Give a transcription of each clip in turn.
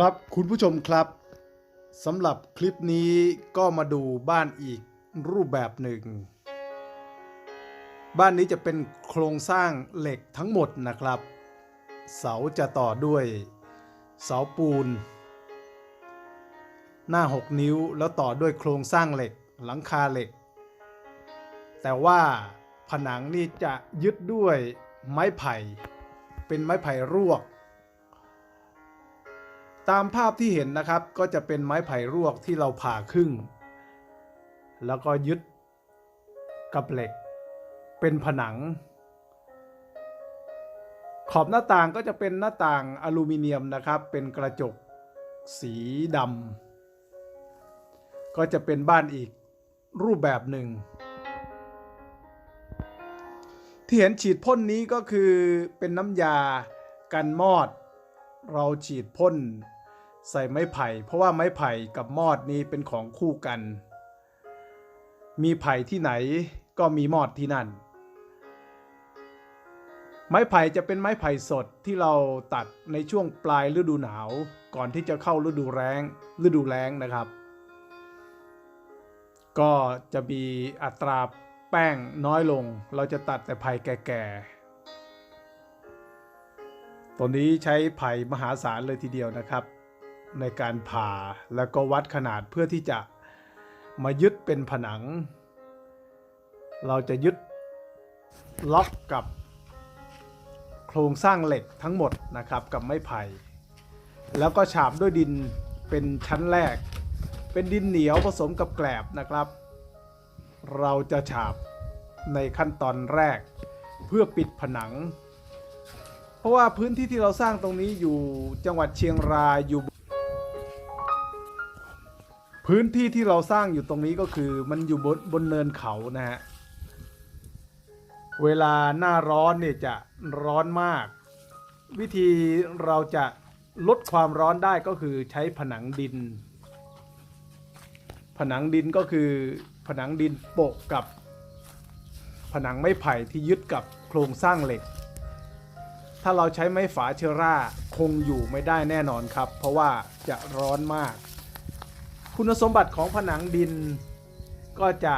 ครับคุณผู้ชมครับสำหรับคลิปนี้ก็มาดูบ้านอีกรูปแบบหนึ่ง บ้านนี้จะเป็นโครงสร้างเหล็กทั้งหมดนะครับ เสาจะต่อด้วย เสาปูน หน้า 6 นิ้วแล้วต่อด้วยโครงสร้างเหล็กหลังคาเหล็ก แต่ว่าผนังนี่จะยึดด้วยไม้ไผ่ เป็นไม้ไผ่รวก ตามภาพที่เห็นนะครับก็จะเป็นไม้ไผ่รวกที่เราผ่าครึ่ง แล้วก็ยึดกับเหล็ก เป็นผนัง ขอบหน้าต่างก็จะเป็นหน้าต่างอลูมิเนียมนะครับ เป็นกระจกสีดำก็จะเป็นบ้านอีกรูปแบบหนึ่ง ที่เห็นฉีดพ่นนี้ก็คือเป็นน้ำยากันมอดเราฉีดพ่น ใส่ไม้ไผ่ เพราะว่าไม้ไผ่กับมอดนี้เป็นของคู่กัน มีไผ่ที่ไหนก็มีมอดที่นั่น ไม้ไผ่จะเป็นไม้ไผ่สดที่เราตัดในช่วงปลายฤดูหนาว ก่อนที่จะเข้าฤดูแล้งฤดูแล้งนะครับ ก็จะมีอัตราแป้งน้อยลง เราจะตัดแต่ไผ่แก่ๆตัวนี้ใช้ไผ่มหาศาลเลยทีเดียวนะครับ ในการผ่าแล้วก็วัดขนาดเพื่อที่จะมายึดเป็นผนัง เราจะยึดล็อกกับโครงสร้างเหล็กทั้งหมดนะครับกับไม้ไผ่ แล้วก็ฉาบด้วยดินเป็นชั้นแรก เป็นดินเหนียวผสมกับแกลบนะครับ เราจะฉาบในขั้นตอนแรกเพื่อปิดผนัง เพราะว่าพื้นที่ที่เราสร้างตรงนี้อยู่จังหวัดเชียงรายอยู่ พื้นที่ที่เราสร้างอยู่ตรงนี้ก็คือมันอยู่บนบนเนินเขานะฮะ เวลาหน้าร้อนเนี่ยจะร้อนมาก วิธีเราจะลดความร้อนได้ก็คือใช้ผนังดิน ผนังดินก็คือผนังดินโปะกับ ผนังไม้ไผ่ที่ยึดกับโครงสร้างเหล็ก ถ้าเราใช้ไม้ฝาเชอร่าคงอยู่ไม่ได้แน่นอนครับ เพราะว่าจะร้อนมาก คุณสมบัติของผนังดิน ก็จะ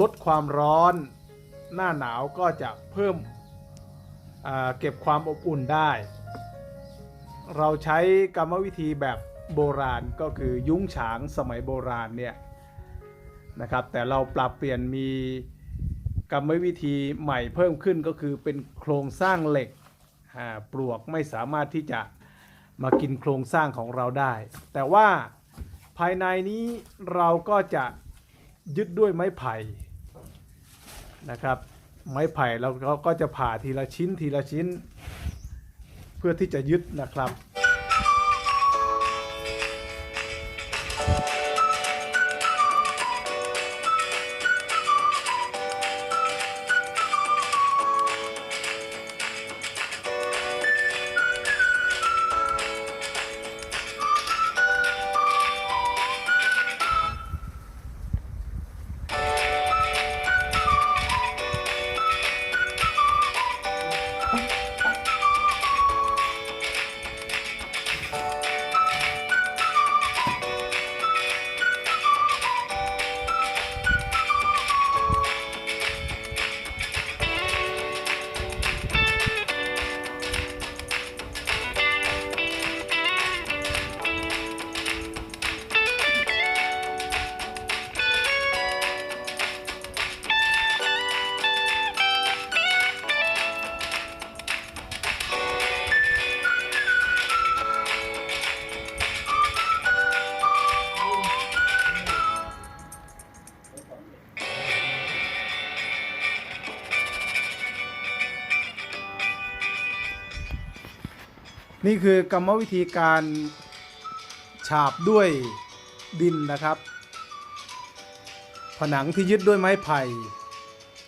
ลดความร้อน หน้าหนาวก็จะเพิ่มเก็บความอบอุ่นได้ เราใช้กรรมวิธีแบบโบราณก็คือยุ้งฉางสมัยโบราณเนี่ยนะครับแต่เราปรับเปลี่ยนมีกรรมวิธีใหม่เพิ่มขึ้นก็คือเป็นโครงสร้างเหล็กปลวกไม่สามารถที่จะมากินโครงสร้างของเราได้ แต่ว่า ภายในนี้เราก็จะยึดด้วยไม้ไผ่นะครับ ไม้ไผ่เราก็จะผ่าทีละชิ้นทีละชิ้น เพื่อที่จะยึดนะครับ นี่คือกรรมวิธีการฉาบด้วยดินนะครับ ผนังที่ยึดด้วยไม้ไผ่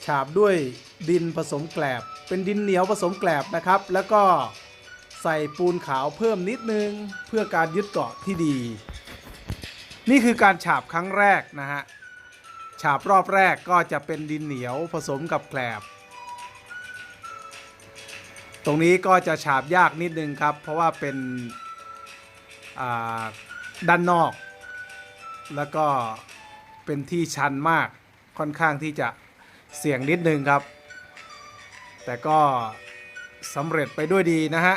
ฉาบด้วยดินผสมแกลบ เป็นดินเหนียวผสมแกลบนะครับ แล้วก็ใส่ปูนขาวเพิ่มนิดนึงเพื่อการยึดเกาะที่ดี นี่คือการฉาบครั้งแรกนะฮะ ฉาบรอบแรกก็จะเป็นดินเหนียวผสมกับแกลบ ตรงนี้ก็จะฉาบยากนิดนึงครับ เพราะว่าเป็นด้านนอก แล้วก็เป็นที่ชันมากค่อนข้างที่จะเสี่ยงนิดนึงครับ แต่ก็สำเร็จไปด้วยดีนะฮะ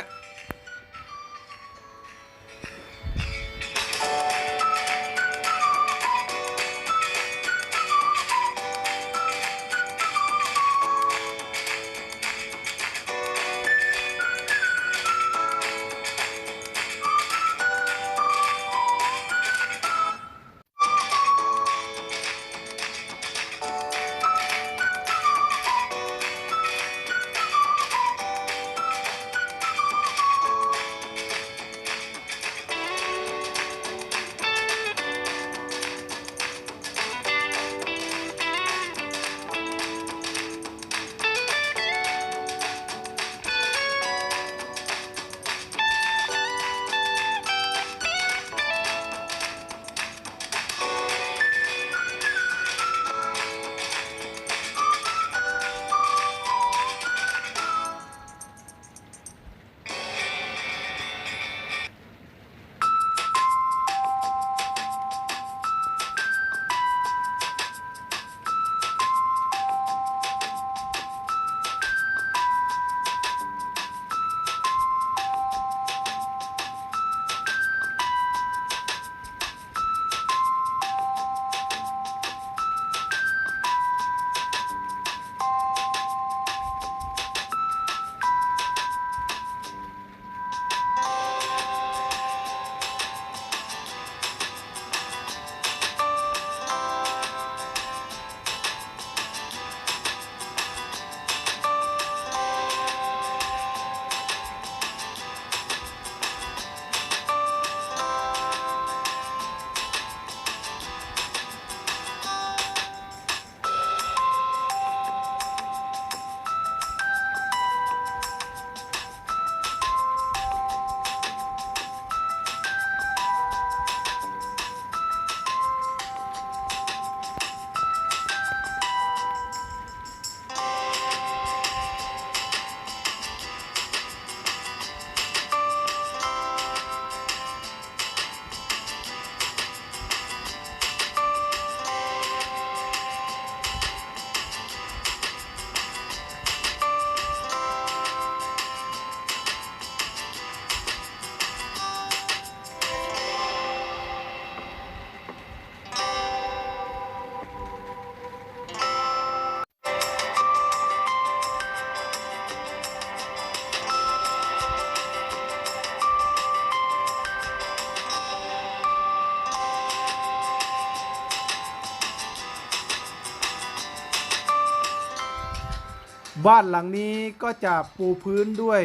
บ้านหลังนี้ก็จะปูพื้นด้วย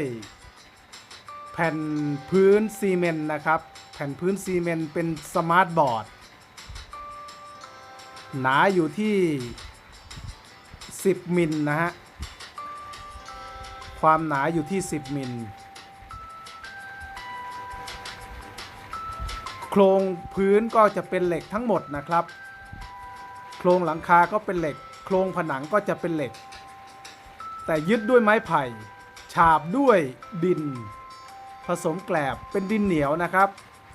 แผ่นพื้นซีเมนต์นะครับ แผ่นพื้นซีเมนต์เป็นสมาร์ทบอร์ดหนาอยู่ที่ 10 มิลนะฮะ ความหนาอยู่ที่ 10 มิล โครงพื้นก็จะเป็นเหล็กทั้งหมดนะครับ โครงหลังคาก็เป็นเหล็ก โครงผนังก็จะเป็นเหล็ก แต่ยึดด้วยไม้ไผ่ ฉาบด้วยดิน ผสมแกลบเป็นดินเหนียวนะครับ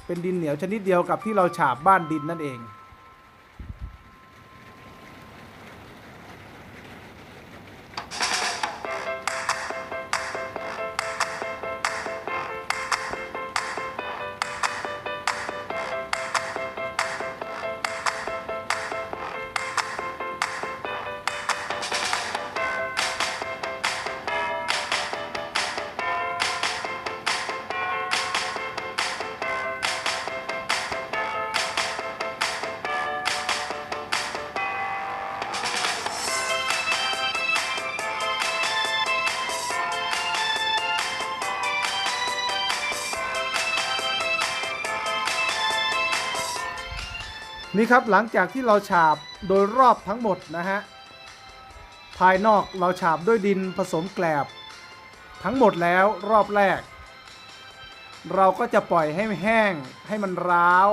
เป็นดินเหนียวชนิดเดียวกับที่เราฉาบบ้านดินนั่นเอง นี่ครับหลังจากที่เราฉาบโดยรอบทั้งหมดนะฮะภายนอกเราฉาบด้วยดินผสมแกลบ ทั้งหมดแล้วรอบแรก เราก็จะปล่อยให้แห้งให้มันร้าว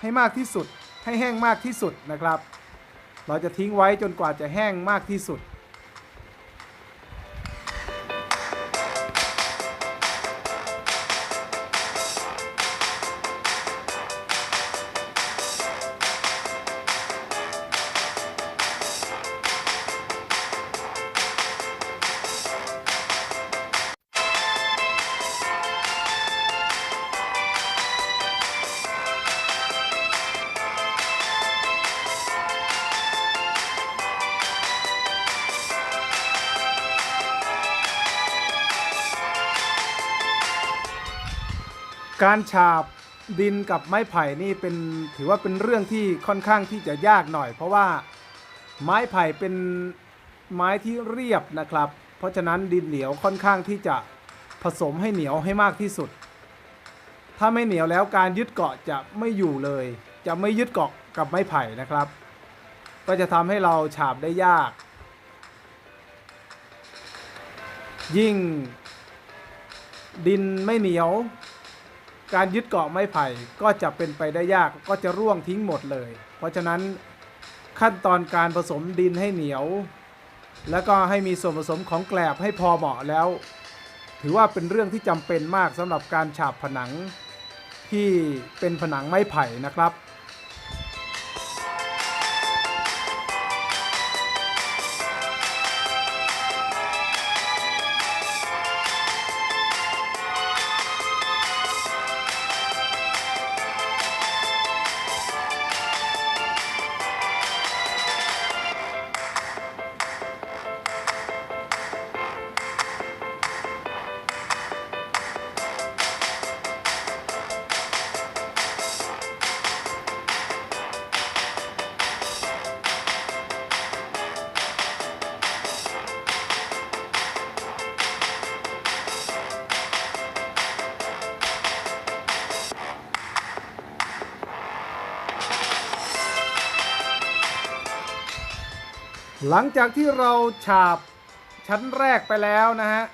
ให้มากที่สุดให้แห้งมากที่สุดนะครับ เราจะทิ้งไว้จนกว่าจะแห้งมากที่สุด การฉาบดินกับไม้ไผ่นี่เป็นถือว่าเป็นเรื่องที่ค่อนข้างที่จะยากหน่อย เพราะว่าไม้ไผ่เป็นไม้ที่เรียบนะครับ เพราะฉะนั้นดินเหนียวค่อนข้างที่จะผสมให้เหนียวให้มากที่สุด ถ้าไม่เหนียวแล้วการยึดเกาะจะไม่อยู่เลย จะไม่ยึดเกาะกับไม้ไผ่นะครับ ก็จะทำให้เราฉาบได้ยาก ยิ่งดินไม่เหนียว การยึดเกาะไม้ไผ่ก็จะเป็นไปได้ยากก็จะร่วงทิ้งหมดเลย เพราะฉะนั้นขั้นตอนการผสมดินให้เหนียว แล้วก็ให้มีส่วนผสมของแกลบให้พอเหมาะแล้ว ถือว่าเป็นเรื่องที่จำเป็นมากสำหรับการฉาบผนังที่เป็นผนังไม้ไผ่นะครับ หลังจากที่เราฉาบชั้นแรกไปแล้วนะฮะ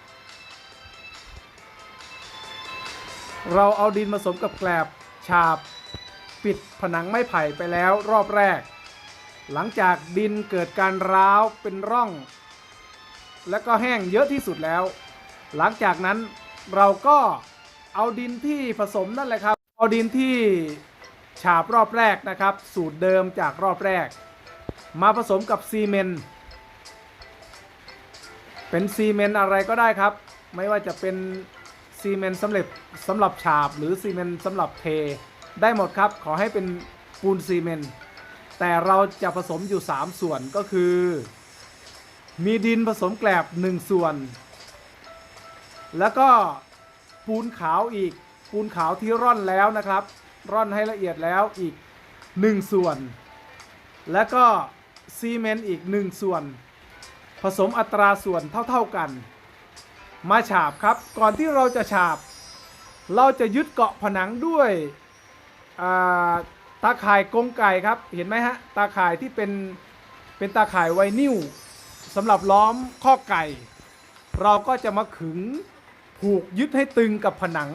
เราเอาดินผสมกับแกลบฉาบปิดผนังไม้ไผ่ไปแล้วรอบแรก หลังจากดินเกิดการร้าวเป็นร่อง และก็แห้งเยอะที่สุดแล้ว หลังจากนั้นเราก็เอาดินที่ผสมนั่นแหละครับ เอาดินที่ฉาบรอบแรกนะครับ สูตรเดิมจากรอบแรก มาผสมกับซีเมนต์เป็นซีเมนต์อะไรก็ได้ครับ ไม่ว่าจะเป็นซีเมนต์สำเร็จสำหรับฉาบ หรือซีเมนต์สำหรับเท ได้หมดครับ ขอให้เป็นปูนซีเมนต์แต่เราจะผสมอยู่ 3 ส่วนก็คือ มีดินผสมแกลบ 1 ส่วน แล้วก็ปูนขาวอีก ปูนขาวที่ร่อนแล้วนะครับ ร่อนให้ละเอียดแล้วอีก 1 ส่วน แล้วก็ ซีเมนต์อีก 1 ส่วน ผสมอัตราส่วนเท่าๆกัน มาฉาบครับก่อนที่เราจะฉาบ เราจะยึดเกาะผนังด้วยตาข่ายกรงไก่ครับเห็นไหมฮะตาข่ายที่เป็นเป็นตาข่ายไวนิวสำหรับล้อมข้อไก่ เราก็จะมาขึงผูกยึดให้ตึงกับผนัง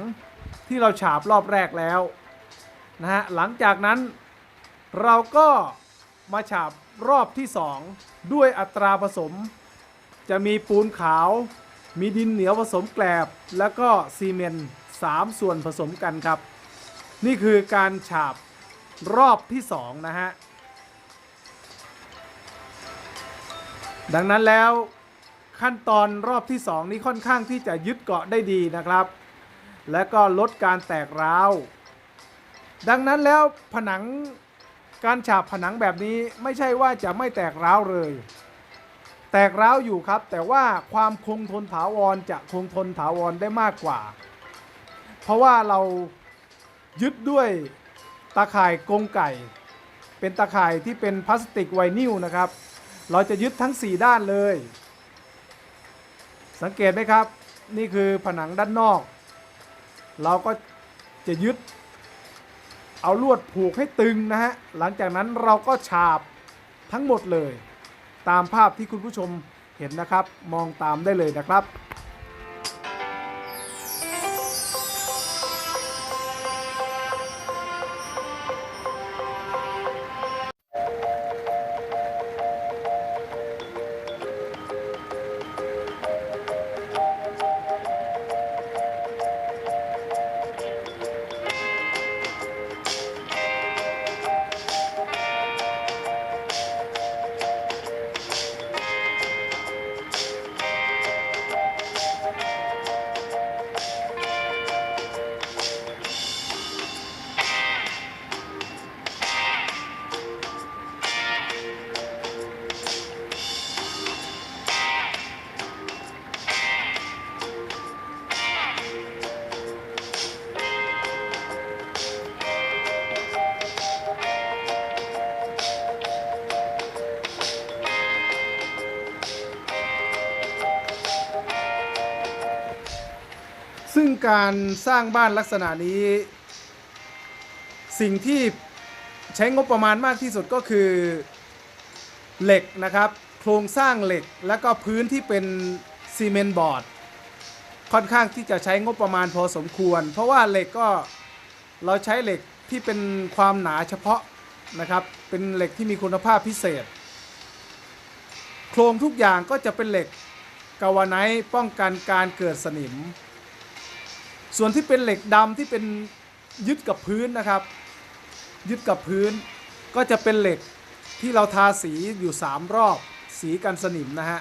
ที่เราฉาบรอบแรกแล้วนะฮะหลังจากนั้นเราก็มาฉาบ รอบที่ 2 ด้วยอัตราผสม จะมีปูนขาว มีดินเหนียวผสมแกลบ แล้วก็ซีเมนต์สามส่วนผสมกันครับ นี่คือการฉาบรอบที่ 2 นะฮะ ดังนั้นแล้วขั้นตอนรอบที่ 2 นี้ค่อนข้างที่จะยึดเกาะได้ดีนะครับ และก็ลดการแตกร้าว ดังนั้นแล้วผนัง การฉาบผนังแบบนี้ไม่ใช่ว่าจะไม่แตกร้าวเลย แตกร้าวอยู่ครับ แต่ว่าความคงทนถาวรจะคงทนถาวรได้มากกว่า เพราะว่าเรายึดด้วยตาข่ายกรงไก่ เป็นตาข่ายที่เป็นพลาสติกไวนิลนะครับ เราจะยึดทั้ง 4 ด้านเลย สังเกตไหมครับ นี่คือผนังด้านนอก เราก็จะยึด เอาลวดผูกให้ตึงนะฮะ หลังจากนั้นเราก็ฉาบทั้งหมดเลย ตามภาพที่คุณผู้ชมเห็นนะครับ มองตามได้เลยนะครับ ซึ่งการสร้างบ้านลักษณะนี้ สิ่งที่ใช้งบประมาณมากที่สุดก็คือเหล็กนะครับ โครงสร้างเหล็กแล้วก็พื้นที่เป็นซีเมนต์บอร์ดค่อนข้างที่จะใช้งบประมาณพอสมควร เพราะว่าเหล็กก็เราใช้เหล็กที่เป็นความหนาเฉพาะนะครับ เป็นเหล็กที่มีคุณภาพพิเศษ โครงทุกอย่างก็จะเป็นเหล็กกาวไนท์ป้องกันการเกิดสนิม ส่วนที่เป็นเหล็กดำที่เป็นยึดกับพื้นนะครับ ยึดกับพื้น ก็จะเป็นเหล็กที่เราทาสีอยู่ 3 รอบสีกันสนิมนะฮะ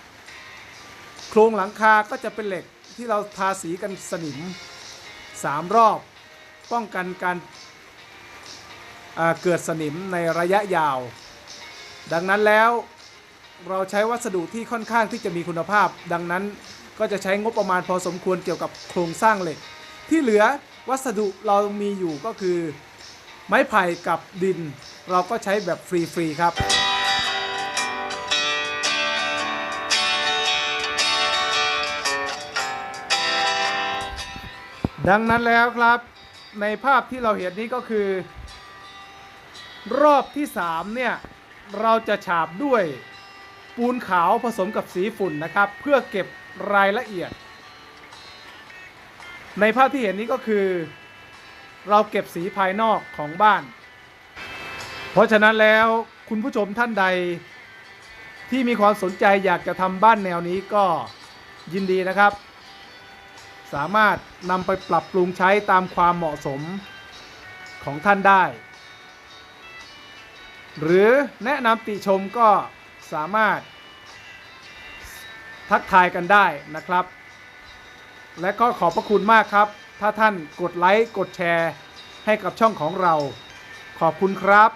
โครงหลังคาก็จะเป็นเหล็กที่เราทาสีกันสนิม 3 รอบ ป้องกันการอ่าเกิดสนิมในระยะยาว ดังนั้นแล้วเราใช้วัสดุที่ค่อนข้างที่จะมีคุณภาพ ดังนั้นก็จะใช้งบประมาณพอสมควรเกี่ยวกับโครงสร้างเหล็ก ที่เหลือวัสดุเรามีอยู่ก็คือ ไม้ไผ่กับดิน เราก็ใช้แบบฟรีๆครับดังนั้นแล้วครับในภาพที่เราเห็นนี้ก็คือ รอบที่ 3 เนี่ย เราจะฉาบด้วยปูนขาวผสมกับสีฝุ่นนะครับ เพื่อเก็บรายละเอียด ในภาพที่เห็นนี้ก็คือ เราเก็บสีภายนอกของบ้าน เพราะฉะนั้นแล้วคุณผู้ชมท่านใดที่มีความสนใจอยากจะทำบ้านแนวนี้ก็ยินดีนะครับ สามารถนำไปปรับปรุงใช้ตามความเหมาะสมของท่านได้ หรือแนะนำติชมก็สามารถทักทายกันได้นะครับ และก็ขอบพระคุณมากครับ ถ้าท่านกดไลค์ กดแชร์ ให้กับช่องของเรา ขอบคุณครับ